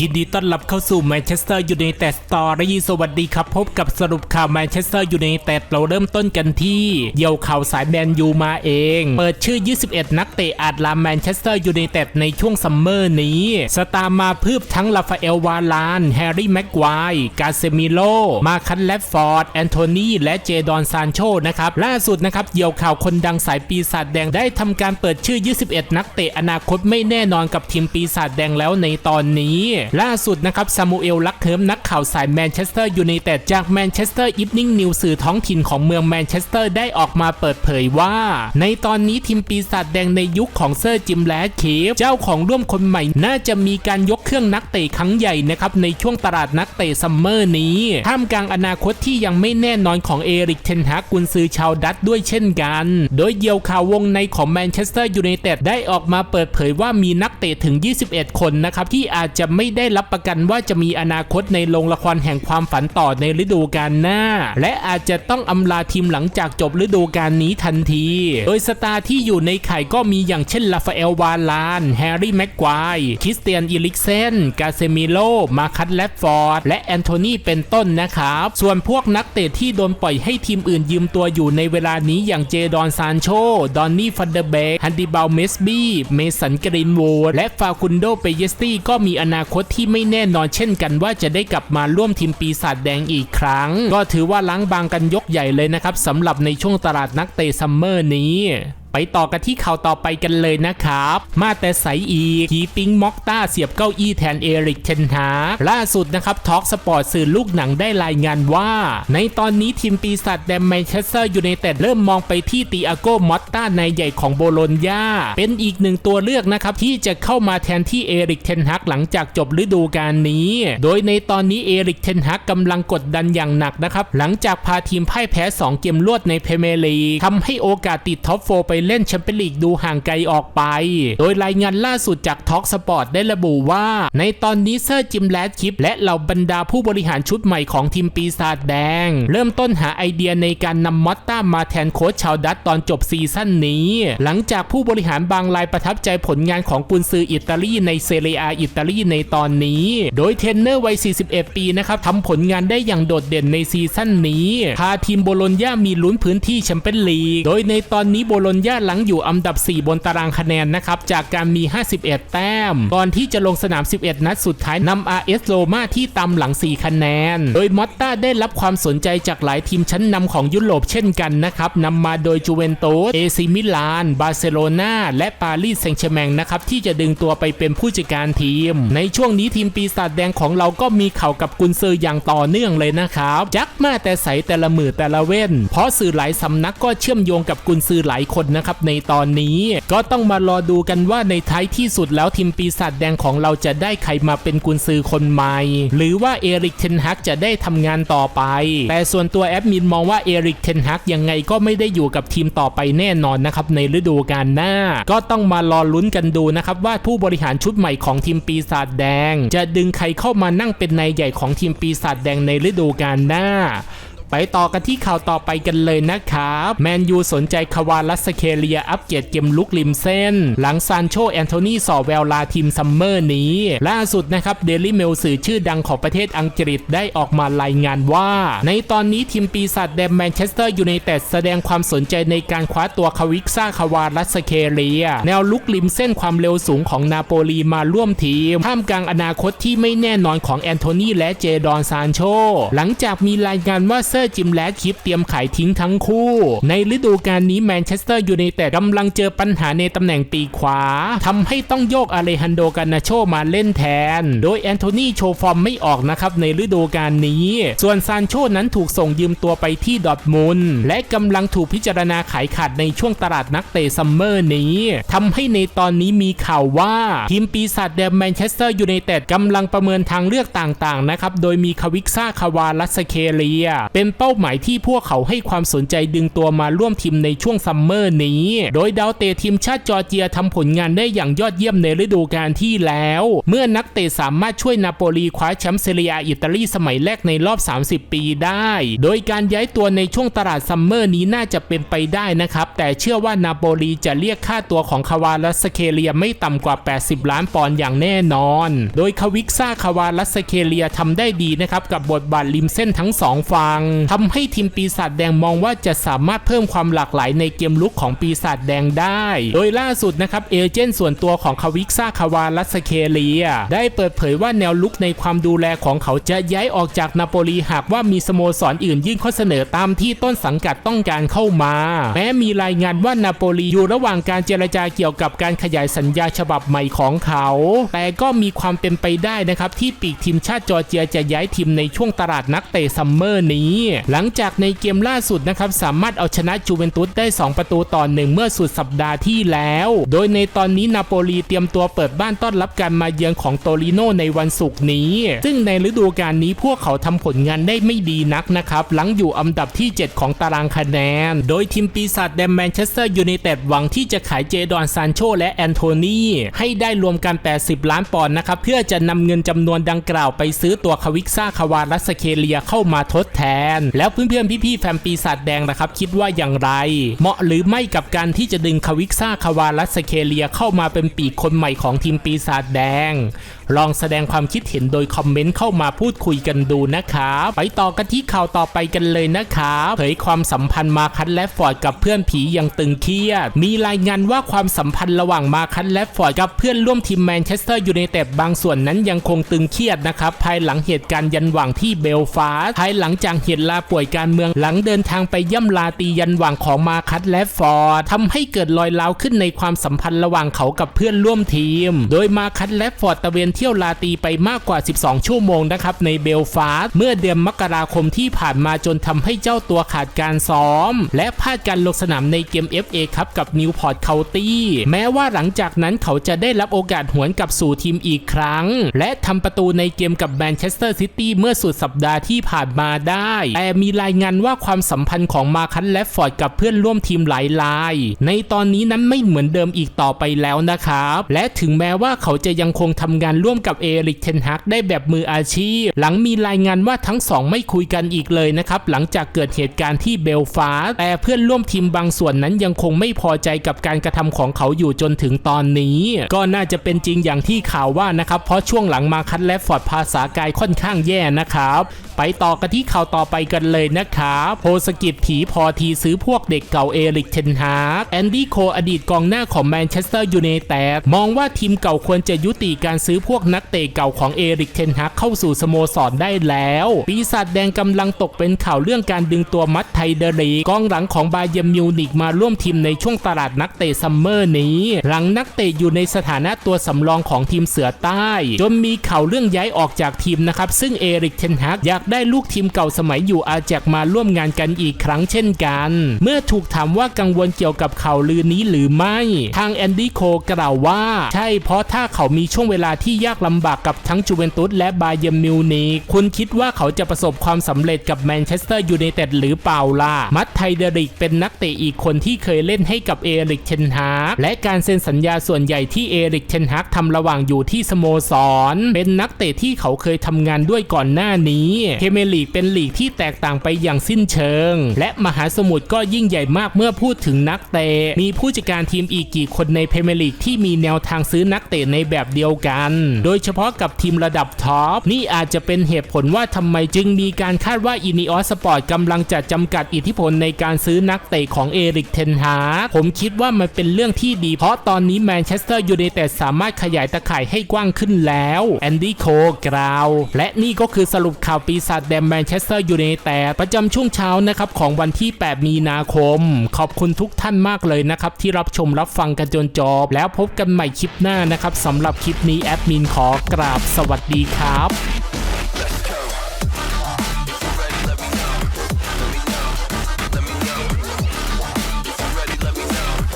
ยินดีต้อนรับเข้าสู่แมนเชสเตอร์ยูไนเต็ดสตอรี่สวัสดีครับ พบกับสรุปข่าวแมนเชสเตอร์ยูไนเต็ดเราเริ่มต้นกันที่เดี่ยวข่าวสายแมนยูมาเอง เปิดชื่อ 21 นักเตะอาจลามแมนเชสเตอร์ยูไนเต็ดในช่วงซัมเมอร์นี้ สตาร์มาพืบทั้งลาฟาเอลวาลาน แฮร์รี่แม็กควายกาเซมิโล มาคันแลฟฟอร์ด แอนโทนีและเจดอนซานโชนะครับ ล่าสุดนะครับเดี่ยวข่าวคนดังสายปีศาจแดงได้ทำการเปิดชื่อ 21 นักเตะอนาคตไม่แน่นอนกับทีมปีศาจแดงแล้วในตอนนี้ล่าสุดนะครับซามูเอลลักเคิมนักข่าวสายแมนเชสเตอร์ยูไนเต็ดจากแมนเชสเตอร์อีฟนิ่งนิวสื่อท้องถิ่นของเมืองแมนเชสเตอร์ได้ออกมาเปิดเผยว่า ในตอนนี้ทีมปีศาจแดงในยุคของเซอร์จิมแลดคีฟเจ้าของร่วมคนใหม่น่าจะมีการยกเครื่องนักเตะครั้งใหญ่นะครับในช่วงตลาดนักเตะซัมเมอร์นี้ท่ามกลางอนาคตที่ยังไม่แน่นอนของเอริกเทนฮากกุนซือชาวดัตด้วยเช่นกัน โดยเยี่ยวข่าววงในของแมนเชสเตอร์ยูไนเต็ดได้ออกมาเปิดเผยว่ามีนักเตะถึง 21 คนนะครับที่อาจจะไม่ได้รับประกันว่าจะมีอนาคตในโรงละครแห่งความฝันต่อในฤดูกาลหน้า และอาจจะต้องอำลาทีมหลังจากจบฤดูกาลนี้ทันที โดยสตาร์ที่อยู่ในไข่ก็มีอย่างเช่นลาฟาเอลวาลาน แฮร์รี่แม็กควายคริสเตียนอิลิกเซน กาเซมิโล มาคัตแลฟฟอร์ด และแอนโทนีเป็นต้นนะครับ ส่วนพวกนักเตะที่โดนปล่อยให้ทีมอื่นยืมตัวอยู่ในเวลานี้อย่างเจดอนซานโช ดอนนี่ฟันเดอร์เบกฮันดิบาลเมสบี้ เมสันกรีนวูด และฟาคุนโดเปเยสตี้ก็มีอนาคตที่ไม่แน่นอนเช่นกันว่าจะได้กลับมาร่วมทีมปีศาจแดงอีกครั้ง ก็ถือว่าล้างบางกันยกใหญ่เลยนะครับสำหรับในช่วงตลาดนักเตะซัมเมอร์นี้ ไปต่อกันที่ข่าวต่อไปกันเลยนะครับ มาแต่ใสอีกทีปิงม็อกต้าเสียบเก้าอี้แทนเอริกเทนฮาล่าสุดนะครับทอ l k สปอร์ตสื่อลูกหนังได้รายงานว่า ในตอนนี้ทีมปีศาจแดงแมนเชสเตอร์ยูไนเต็ดเริ่มมองไปที่ตีอาโกมอตต้านายใหญ่ของโบโลญญาเป็นอีกหนึ่งตัวเลือกนะครับที่จะเข้ามาแทนที่เอริกเทนฮากหลังจากจบฤดูกาลนี้ โดยในตอนนี้เอริกเทนฮากกำลังกดดันอย่างหนักนะครับหลังจากพาทีมพ่ายแพ้ 2 เกมรวดในเพเมลีทำให้โอกาสติดท็อปโฟไปเล่นแชมเปี้ยนลีกดูห่างไกลออกไป โดยรายงานล่าสุดจากท็อกสปอร์ตได้ระบุว่า ในตอนนี้เซอร์จิมแลดคิป และเหล่าบรรดาผู้บริหารชุดใหม่ของทีมปีศาจแดง เริ่มต้นหาไอเดียในการนำมอตต้ามาแทนโค้ชชาวดัตตอนจบซีซั่นนี้ หลังจากผู้บริหารบางรายประทับใจผลงานของกุนซืออิตาลีในเซเรียอิตาลีในตอนนี้ โดยเทรนเนอร์วัย 41 ปีนะครับทำผลงานได้อย่างโดดเด่นในซีซั่นนี้ พาทีมโบโลญญามีลุ้นพื้นที่แชมเปี้ยนลีก โดยในตอนนี้โบโลญญาหลังอยู่อันดับ 4 บนตารางคะแนนนะครับจากการมี 51 แต้ม ก่อนที่จะลงสนาม 11 นัดสุดท้ายนำ RS โรมาที่ตามหลัง 4 คะแนน โดยมอตต้าได้รับความสนใจจากหลายทีมชั้นนำของยุโรปเช่นกันนะครับนำมาโดยจูเวนตุสเอซิมิลาน บาร์เซโลนาและปารีสแซงต์แชร์แมงนะครับที่จะดึงตัวไปเป็นผู้จัดการทีม ในช่วงนี้ทีมปีศาจแดงของเราก็มีข่าวกับกุนซืออย่างต่อเนื่องเลยนะครับจักมาแต่ใสแต่ละมือแต่ละเว้น เพราะสื่อหลายสำนักก็เชื่อมโยงกับกุนซือหลายคนนะครับในตอนนี้ ก็ต้องมารอดูกันว่าในท้ายที่สุดแล้วทีมปีศาจแดงของเราจะได้ใครมาเป็นกุนซือคนใหม่ หรือว่าเอริกเทนฮักจะได้ทำงานต่อไป แต่ส่วนตัวแอดมินมองว่าเอริกเทนฮักยังไงก็ไม่ได้อยู่กับทีมต่อไปแน่นอนนะครับในฤดูกาลหน้า ก็ต้องมารอลุ้นกันดูนะครับว่าผู้บริหารชุดใหม่ของทีมปีศาจแดง จะดึงใครเข้ามานั่งเป็นนายใหญ่ของทีมปีศาจแดงในฤดูกาลหน้า ไปต่อกันที่ข่าวต่อไปกันเลยนะครับแมนยูสนใจคาวาลัสเคเลียอัปเกรดเกมลุกริมเส้น หลังซานโชแอนโทนีสอแววลาทีมซัมเมอร์นี้ ล่าสุดนะครับเดลิเมลสื่อชื่อดังของประเทศอังกฤษได้ออกมารายงานว่า ในตอนนี้ทีมปีศาจแดงแมนเชสเตอร์ยูไนเต็ดแสดงความสนใจในการคว้าตัวคาวิกซ่าคาวาลัสเคเลีย แนวลุกริมเส้นความเร็วสูงของนาโปลีมาร่วมทีมท่ามกลางอนาคตที่ไม่แน่นอนของแอนโทนีและเจดอนซานโชหลังจากมีรายงานว่าเซอร์จิมแลดคิปเตรียมขายทิ้งทั้งคู่ ในฤดูกาลนี้แมนเชสเตอร์ยูไนเต็ดกำลังเจอปัญหาในตำแหน่งปีขวาทำให้ต้องโยกอาเลฮันโดกานาโชมาเล่นแทน โดยแอนโทนีโชว์ฟอร์มไม่ออกนะครับในฤดูกาลนี้ ส่วนซานโชนั้นถูกส่งยืมตัวไปที่ดอทมุนและกำลังถูกพิจารณาขายขาดในช่วงตลาดนักเตะซัมเมอร์นี้ทำให้ในตอนนี้มีข่าวว่าทีมปีศาจแดงแมนเชสเตอร์ยูไนเต็ดกำลังประเมินทางเลือกต่างๆนะครับโดยมีคาวิกซ่าคาวาลัสเคเลีย เป็นเป็นเป้าหมายที่พวกเขาให้ความสนใจดึงตัวมาร่วมทีมในช่วงซัมเมอร์นี้ โดยดาวเตะทีมชาติจอร์เจียทำผลงานได้อย่างยอดเยี่ยมในฤดูกาลที่แล้ว เมื่อนักเตะสามารถช่วยนาโปลีคว้าแชมป์เซเรียอิตาลีสมัยแรกในรอบ 30 ปีได้ โดยการย้ายตัวในช่วงตลาดซัมเมอร์นี้น่าจะเป็นไปได้นะครับ แต่เชื่อว่านาโปลีจะเรียกค่าตัวของคาวาลัสเคเลียไม่ต่ำกว่า 80 ล้านปอนด์อย่างแน่นอน โดยคาวิกซ่าคาวาลัสเคเลียทำได้ดีนะครับกับบทบาทริมเส้นทั้งสองฝั่งทำให้ทีมปีศาจแดงมองว่าจะสามารถเพิ่มความหลากหลายในเกมลุกของปีศาจแดงได้ โดยล่าสุดนะครับเอเจนต์ส่วนตัวของคาวิกซ่าคาวาลัสเคเลียได้เปิดเผยว่าแนวลุกในความดูแลของเขาจะย้ายออกจากนาโปลีหากว่ามีสโมสรอื่นยื่นข้อเสนอตามที่ต้นสังกัดต้องการเข้ามา แม้มีรายงานว่านาโปลีอยู่ระหว่างการเจรจาเกี่ยวกับการขยายสัญญาฉบับใหม่ของเขา แต่ก็มีความเป็นไปได้นะครับที่ปีกทีมชาติจอร์เจียจะย้ายทีมในช่วงตลาดนักเตะซัมเมอร์นี้หลังจากในเกมล่าสุดนะครับสามารถเอาชนะจูเวนตุสได้ 2 ประตูต่อหนึ่งเมื่อสุดสัปดาห์ที่แล้ว โดยในตอนนี้นาโปลีเตรียมตัวเปิดบ้านต้อนรับการมาเยือนของโตริโนในวันศุกร์นี้ ซึ่งในฤดูกาลนี้พวกเขาทำผลงานได้ไม่ดีนักนะครับ หลังอยู่อันดับที่ 7 ของตารางคะแนน โดยทีมปีศาจแดงแมนเชสเตอร์ยูไนเต็ดหวังที่จะขายเจดอนซานโชและแอนโทนีให้ได้รวมกัน 80 ล้านปอนด์นะครับเพื่อจะนำเงินจำนวนดังกล่าวไปซื้อตัวควิกซ่าคาวารัสเคเลียเข้ามาทดแทนแล้วเพื่อนๆพี่ๆแฟนปีศาจแดงนะครับคิดว่าอย่างไร เหมาะหรือไม่กับการที่จะดึงคาวิกซ่าคาวารัสเคเลียเข้ามาเป็นปีกคนใหม่ของทีมปีศาจแดง ลองแสดงความคิดเห็นโดยคอมเมนต์เข้ามาพูดคุยกันดูนะครับไปต่อกันที่ข่าวต่อไปกันเลยนะครับเผยความสัมพันธ์มาคันและฟอร์ดกับเพื่อนผียังตึงเครียด มีรายงานว่าความสัมพันธ์ระหว่างมาคันและฟอร์ดกับเพื่อนร่วมทีมแมนเชสเตอร์ยูไนเต็ดบางส่วนนั้นยังคงตึงเครียดนะครับ ภายหลังเหตุการณ์ยันหว่างที่เบลฟาสต์ภายหลังจากเหตุลาป่วยการเมืองหลังเดินทางไปย่ำลาตียันหว่างของมาคันและฟอร์ดทำให้เกิดรอยร้าวขึ้นในความสัมพันธ์ระหว่างเขากับเพื่อนร่วมทีม โดยมาคันและฟอร์ดตะเวนเที่ยวลาตีไปมากกว่า 12 ชั่วโมงนะครับในเบลฟาสต์เมื่อเดือนมกราคมที่ผ่านมาจนทำให้เจ้าตัวขาดการซ้อม และพลาดการลงสนามในเกม FA ครับกับนิวพอร์ตเคานตี้แม้ว่าหลังจากนั้นเขาจะได้รับโอกาสหวนกลับสู่ทีมอีกครั้ง และทำประตูในเกมกับแมนเชสเตอร์ซิตี้เมื่อสุดสัปดาห์ที่ผ่านมาได้ แต่มีรายงานว่าความสัมพันธ์ของมาคันและฟอร์ดกับเพื่อนร่วมทีมหลายราย ในตอนนี้นั้นไม่เหมือนเดิมอีกต่อไปแล้วนะครับ และถึงแม้ว่าเขาจะยังคงทำงานร่วมกับเอริกเทนฮักได้แบบมืออาชีพ หลังมีรายงานว่าทั้งสองไม่คุยกันอีกเลยนะครับ หลังจากเกิดเหตุการณ์ที่เบลฟาสแต่เพื่อนร่วมทีมบางส่วนนั้นยังคงไม่พอใจกับการกระทำของเขาอยู่จนถึงตอนนี้ ก็น่าจะเป็นจริงอย่างที่ข่าวว่านะครับ เพราะช่วงหลังมาคันและฟอร์ดภาษากายค่อนข้างแย่นะครับไปต่อกันที่ข่าวต่อไปกันเลยนะครับโพสกิจผีพอทีซื้อพวกเด็กเก่าเอริกเทนฮากแอนดี้โคอดีตกองหน้าของแมนเชสเตอร์ยูไนเต็ดมองว่าทีมเก่าควรจะยุติการซื้อพวกนักเตะเก่าของเอริกเทนฮากเข้าสู่สโมสรได้แล้ว ปีศาจแดงกำลังตกเป็นข่าวเรื่องการดึงตัวมัดไทเดรีกองหลังของบาเยมิวนิกมาร่วมทีมในช่วงตลาดนักเตะซัมเมอร์นี้ หลังนักเตะอยู่ในสถานะตัวสำรองของทีมเสือใต้ จนมีข่าวเรื่องย้ายออกจากทีมนะครับ ซึ่งเอริกเทนฮักอยากได้ลูกทีมเก่าสมัยอยู่อาแจกมาร่วมงานกันอีกครั้งเช่นกัน เมื่อถูกถามว่ากังวลเกี่ยวกับข่าวลือนี้หรือไม่ ทางแอนดี้โคกล่าวว่า ใช่เพราะถ้าเขามีช่วงเวลาที่ยากลำบากกับทั้งจูเวนตุสและบาเยร์นมิวนิกคุณคิดว่าเขาจะประสบความสำเร็จกับแมนเชสเตอร์ยูไนเต็ดหรือเปล่าล่ะ มัตไทเดริกเป็นนักเตะอีกคนที่เคยเล่นให้กับเอริกเทนฮากและการเซ็นสัญญาส่วนใหญ่ที่เอริกเทนฮากทำระหว่างอยู่ที่สโมสร เป็นนักเตะที่เขาเคยทำงานด้วยก่อนหน้านี้เทเมลีกเป็นลีกที่แตกต่างไปอย่างสิ้นเชิง และมหาสมุทรก็ยิ่งใหญ่มากเมื่อพูดถึงนักเตะมีผู้จัดการทีมอีกกี่คนในเพเมร์ลีกที่มีแนวทางซื้อนักเตะในแบบเดียวกันโดยเฉพาะกับทีมระดับท็อป นี่อาจจะเป็นเหตุผลว่าทำไมจึงมีการคาดว่าอินิออสปอร์ตกำลังจะจำกัดอิทธิพลในการซื้อนักเตะของเอริกเทนฮาผมคิดว่ามันเป็นเรื่องที่ดีเพราะตอนนี้แมนเชสเตอร์ยูไนเต็ดสามารถขยายตะข่ายให้กว้างขึ้นแล้วแอนดี้โคกล่าว และนี่ก็คือสรุปข่าวปีศาจแดงแมนเชสเตอร์ยูไนเต็ดประจำช่วงเช้านะครับของวันที่ 8 มีนาคม ขอบคุณทุกท่านมากเลยนะครับที่รับชมรับฟังกันจนจบแล้วพบกันใหม่คลิปหน้านะครับสำหรับคลิปนี้แอดมินขอกราบสวัสดีครับ